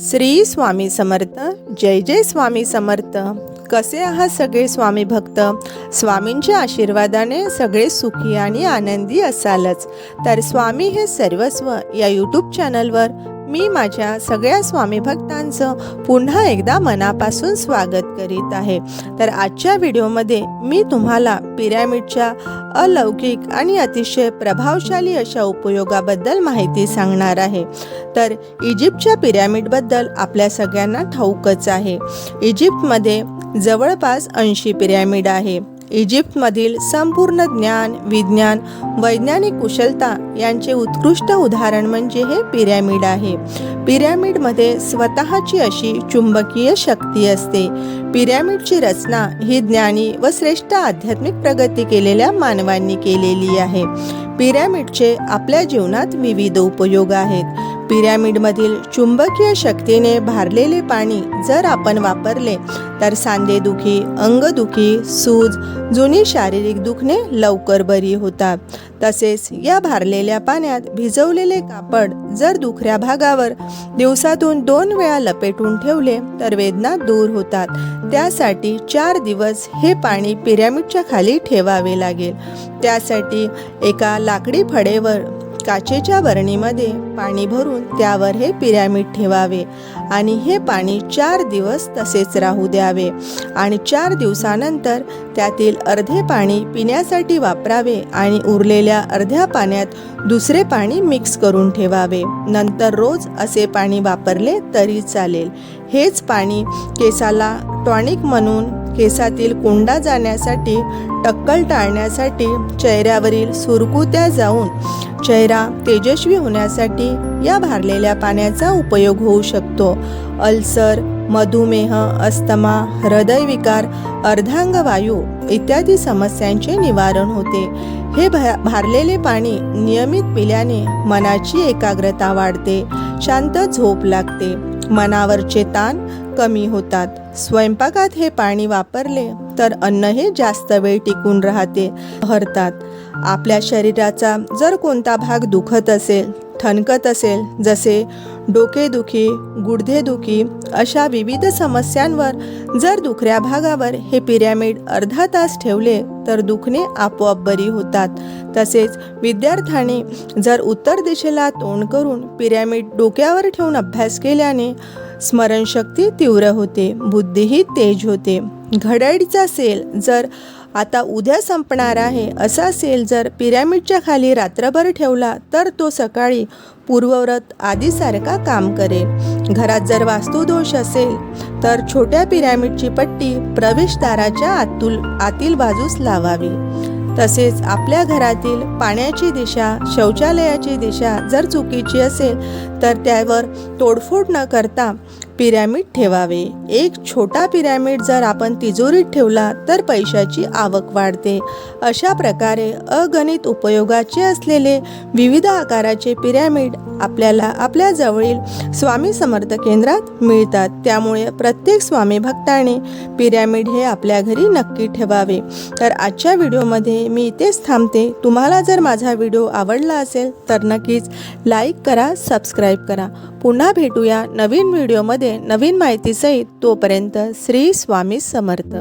श्री स्वामी समर्थ जय जय स्वामी समर्थ. कसे आहात सगळे स्वामी भक्त? स्वामींच्या आशीर्वादाने सगळे सुखी आणि आनंदी असालच. तर स्वामी हे सर्वस्व या यूट्यूब चॅनलवर मी माझ्या सगळ्या स्वामी भक्तांचं पुन्हा एकदा मनापासून स्वागत करीत आहे. तर आजच्या व्हिडिओमध्ये मी तुम्हाला पिरॅमिडच्या अलौकिक आणि अतिशय प्रभावशाली अशा उपयोगाबद्दल माहिती सांगणार आहे. तर इजिप्तच्या पिरॅमिडबद्दल आपल्या सगळ्यांना ठाऊकच आहे. इजिप्तमध्ये जवळपास ऐंशी पिरॅमिड आहे. इजिप्तमधील संपूर्ण ज्ञान विज्ञान वैज्ञानिक कुशलता यांचे उत्कृष्ट उदाहरण म्हणजे हे पिरॅमिड आहे. पिरॅमिडमध्ये स्वतःची अशी चुंबकीय शक्ती असते. पिरॅमिडची रचना ही ज्ञानी व श्रेष्ठ आध्यात्मिक प्रगती केलेल्या मानवांनी केलेली आहे. पिरॅमिडचे आपल्या जीवनात विविध उपयोग आहेत. पिरॅमिडमधील चुंबकीय शक्तीने भारलेले पाणी जर आपण वापरले तर सांधेदुखी अंगदुखी सूज जुनी शारीरिक दुखणे लवकर बरी होतात. तसेच या भारलेल्या पाण्यात भिजवलेले कापड जर दुखऱ्या भागावर दिवसातून दोन वेळा लपेटून ठेवले तर वेदना दूर होतात. त्यासाठी चार दिवस हे पाणी पिरॅमिडच्या खाली ठेवावे लागेल. त्यासाठी एका लाकडी फडेवर काचेच्या बरणीमध्ये पाणी भरून त्यावर हे पिरॅमिड ठेवावे आणि हे पाणी चार दिवस तसेच राहू द्यावे. आणि चार दिवसानंतर त्यातील अर्धे पाणी पिण्यासाठी वापरावे आणि उरलेल्या अर्ध्या पाण्यात दुसरे पाणी मिक्स करून ठेवावे. नंतर रोज असे पाणी वापरले तरी चालेल. हेच पाणी केसाला टॉनिक म्हणून केसातील कोंडा जाण्यासाठी टक्कल टाळण्यासाठी चेहऱ्यावरील सुरकुत्या जाऊन चेहरा तेजस्वी होण्यासाठी या भारलेल्या पाण्याचा उपयोग होऊ शकतो. अल्सर मधुमेह अस्थमा हृदयविकार अर्धांगवायू इत्यादी समस्यांचे निवारण होते. हे भा भारलेले पाणी नियमित पिल्याने मनाची एकाग्रता वाढते शांत झोप लागते. मनावरचे ताण कमी होतात. स्वयंपाकात हे पाणी वापरले तर अन्न हे जास्त वेळ टिकून राहते हरतात. आपल्या शरीराचा जर कोणता भाग दुखत असेल ठणकत असेल जसे डोकेदुखी गुडघेदुखी अशा विविध समस्यांवर जर दुखऱ्या भागावर हे पिरॅमिड अर्धा तास ठेवले तर दुखणे आपोआप बरी होतात. तसेच विद्यार्थ्यांनी जर उत्तर दिशेला तोंड करून पिरॅमिड डोक्यावर ठेवून अभ्यास केल्याने स्मरणशक्ती तीव्र होते बुद्धीही तेज होते. घड्याळीचा सेल जर आता उद्या संपणार आहे असा सेल जर पिरॅमिडच्या खाली रात्रभर ठेवला तर तो सकाळी पूर्वव्रत आदीसारखा काम करेल. घरात जर वास्तुदोष असेल तर छोट्या पिरॅमिडची पट्टी प्रवेशद्वाराच्या आतुल आतील बाजूस लावावी. तसेच आपल्या घरातील पाण्याची दिशा शौचालयाची दिशा जर चुकीची असेल तर त्यावर तोडफोड न करता पिरॅमिड ठेवावे. एक छोटा पिरॅमिड जर आपण तिजोरीत ठेवला तर पैशाची आवक वाढते. अशा प्रकारे अगणित उपयोगाचे असलेले विविध आकाराचे पिरॅमिड आपल्याला आपल्या जवळील स्वामी समर्थ केंद्रात मिळतात. त्यामुळे प्रत्येक स्वामी भक्ताने पिरॅमिड हे आपल्या घरी नक्की ठेवावे. तर आजच्या व्हिडिओमध्ये मी इथेच थांबते. तुम्हाला जर माझा व्हिडिओ आवडला असेल तर नक्कीच लाईक करा सबस्क्राईब करा. पुन्हा भेटूया नवीन व्हिडिओमध्ये. व्हिडिओमध्ये नवीन माहितीसहित तोपर्यंत श्री स्वामी समर्थ.